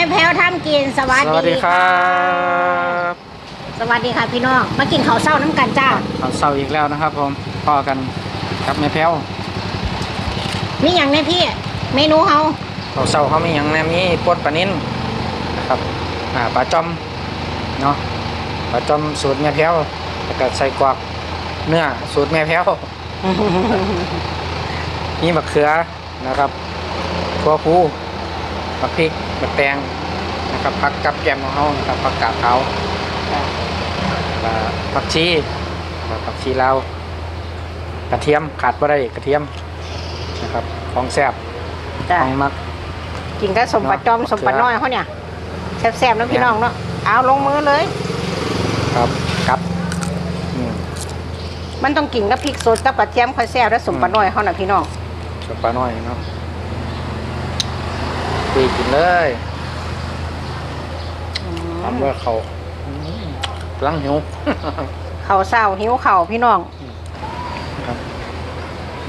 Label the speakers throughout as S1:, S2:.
S1: ม่แพ้วทำกินสวัส
S2: สวัสดีครับ
S1: สวัสดีค่ะพี่น้อง มากินข้าวเช้าน้ำกันจ้า
S2: ข่าวเศร้าอีกแล้วนะครับผมพ่อกันกับแม่แพ้ว
S1: มีอย่างในพี่ เมนูเฮา
S2: ข่าวเศร้าเขามีอย่างแนมีปนปลานิ่นนะครับอ่าปลาจอมเนาะปลาจอมสูตรแม่แพ้วแล้วก็ใส่กวากเนื้อสูตรแม่แพ้วมีมะเขือนะครับถั่วพู มะพริกมะแตงนะครับผักกับแกมของเขานะครับผักกาดขาวอ่าผักชีผักชีลาวกระเทียมขาดบ่ได้กระเทียมนะครับของแซ่บ
S1: จ้า
S2: ของมัก
S1: กินกับสมปลาจอม
S2: เนาะ
S1: สมปลาน้อยเขาเนี่ยแซ่บๆนะพี่น้องเนาะเอาลงมือเลย
S2: ครับครับอืม
S1: มันต้องกินกับพริกสดกับกระเทียมค่อยแซ่บและสมปลาน้อยเขาน่ะพี่น้อง
S2: กับปลาน้อยเนาะ ตีกินเลยทำว่าเขาอืมกำลังหิว
S1: ข้าวเช้าหิวข้าวพี่น้อง
S2: ครับ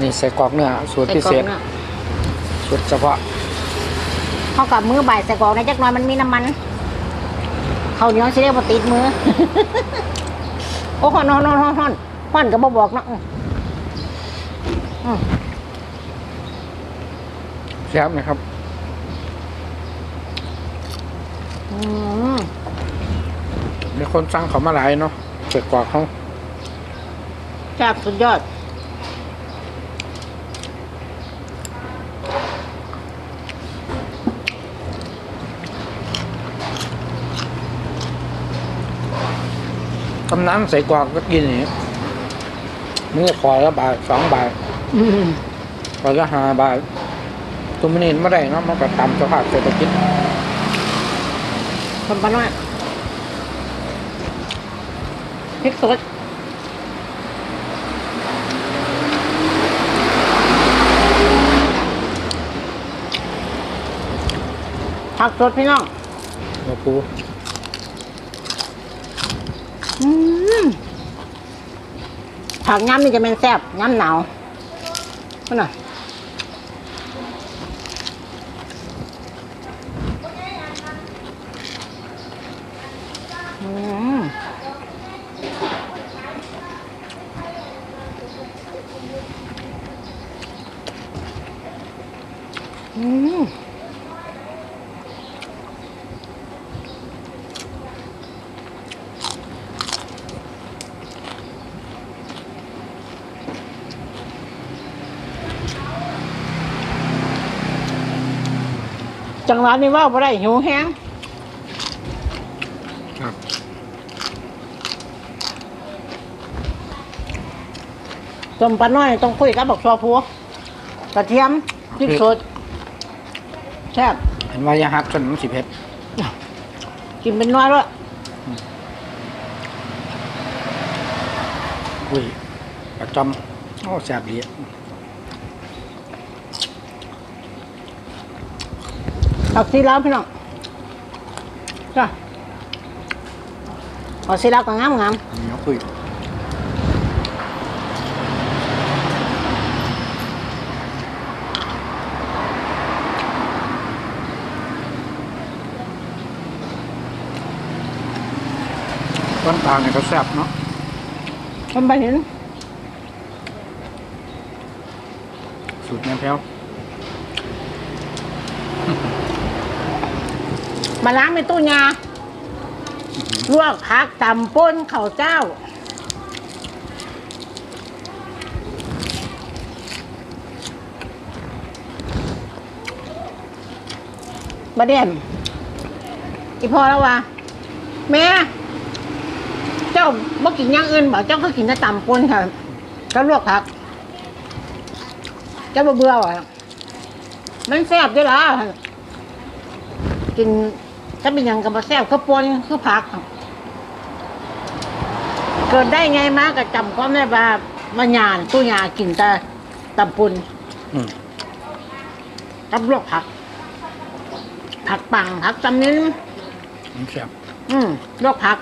S2: นี่ใส่กรอกเนื้อสูตร
S1: ใส่
S2: พิ
S1: กรอ
S2: เศ
S1: ก
S2: ษ
S1: เนาะ
S2: สูตรเฉพาะ
S1: เขากับมือบ่ายใส่กรอกในจักหน่อยมันมีน้ำมันข้าวเหนียวสิเรียกว่าติดมือ โอ้ฮอนฮอนฮอนฮอนฮอนฮอนก็บ่บอกเนาะอืมอืม
S2: แซ่บนะครับ
S1: อืม
S2: มีคนสั่งเขามาหลายเนาะใส่กรอกเขา
S1: แซ่บสุดยอด
S2: กำน้ำใส่กรอกก็กินอย่างนี้นี่ขอละบาทสองบาท
S1: อืม
S2: ขอละห้าบาทตัวมันนี่ไม่ได้เนาะมันก็ตามสภาพเศรษฐกิจ
S1: คนปลาน้อยพริกสดผักสดพี่น้อง
S2: มาปู
S1: อืมผักย้ำนี่จะเป็นแซ่บย้ำหนาวนี่น่ะ อืมจังหวะนี้ว่าบ่ได้หิวแห้ง
S2: ครับ
S1: ต้มปลาน้อยต้องคุยกับบักชัวพัวกระเทียมพริกสด แซ่บ
S2: เห็นว่าอยาหักจนมันสิเผ็ด
S1: กินเป็นน้อยด้วย
S2: อุ้ยปลาจอมโอ้แซ่บดี
S1: ผักซีลาวพี่น้องจ้ะผักซีลาวก็งามงาม
S2: เหนียวคุย ต้นตาลเนี่ยก็แซ่บเนาะ
S1: ๆคนไปเห็น
S2: สูตรแม่แพ้ว
S1: มาล้างในตู้ยาลวกผักตำป่นข้าวเจ้าบะเด่นอีพอแล้ววะแม่เจ้าบ่กินอย่างอื่นบ่เจ้าก็กินแต่ตำป่นค่ะก็ลวกผัก เจ้าบ่เบื่อวะมันแซ่บด้วยล่ะกินถ้าเป็นอย่างกับบ่แซ่บก็ป่นคือผัก เกิดได้ไงมาก็จำความได้ว่ามาหยานตู้ยากินแต่ตำป่น
S2: อืม
S1: กับลวกผัก ผักปังผักจำนี้
S2: มันแซ่บ
S1: อืมลวกผัก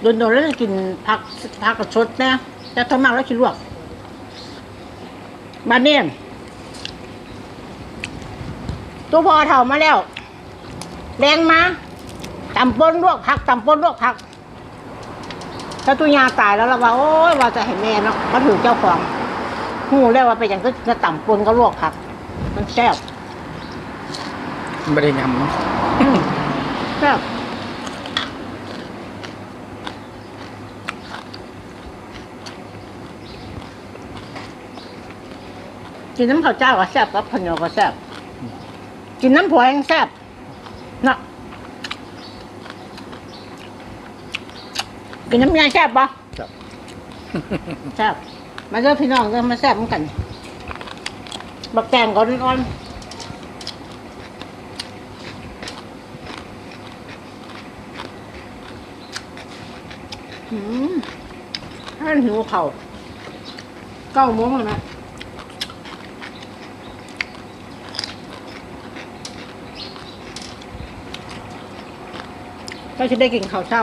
S1: โดนๆแล้วจะกินผักผักกับชดนะแต่ทำมากแล้วกินลวกบานเนียนตัวพอเถ่ามาแล้วแดงมาตำปนลวกผักตำปนลวกผักถ้าตุยาตายแล้วเราว่าโอ้ยว่าจะให้แม่เนาะเขาถือเจ้าของหูแล้วว่าไปอย่างก็จะตำปนก็ลวกผัก มันแซ่บ
S2: ไม่ได้ยำเนาะ
S1: แซ่บ กินน้ำข้าวเจ้าก็แซ่บกับข้าวเหนียวก็แซ่บกินน้ำผัวยังแซ่บเนาะกินน้ำยาแซ่บปะ
S2: ครับ
S1: แซ่บมาเจอพี่น้องก็มาแซ่บเหมือนกันบักแตงก่อนอ่อนๆหืมถ้าหิวเขาวเก้าโมงแล้วนะ ก็จะได้กินข้าวเช้า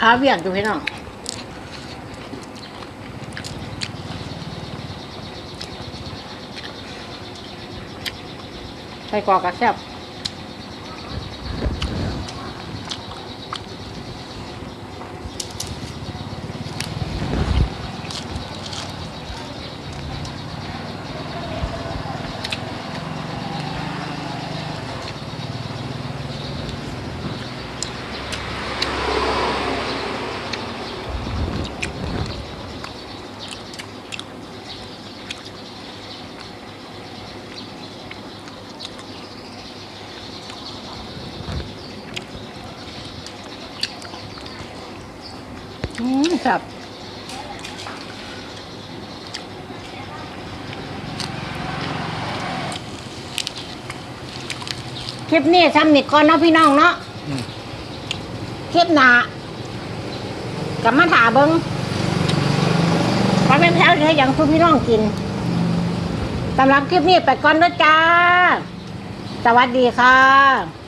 S1: ข้าเวียนอยู่พี่น้องใส่กรอกกระแซบ อืมแซ่บคลิปนี้ซ้ำนิดก่อนเนาะพี่น้องเนาะ
S2: อืม
S1: คลิปหน้ากลับมาถาเบิงปลาแม่แพ้วจะให้หยังคุณพี่น้องกินสำหรับคลิปนี้ไปก่อนเด้อจ้า สวัสดีค่ะ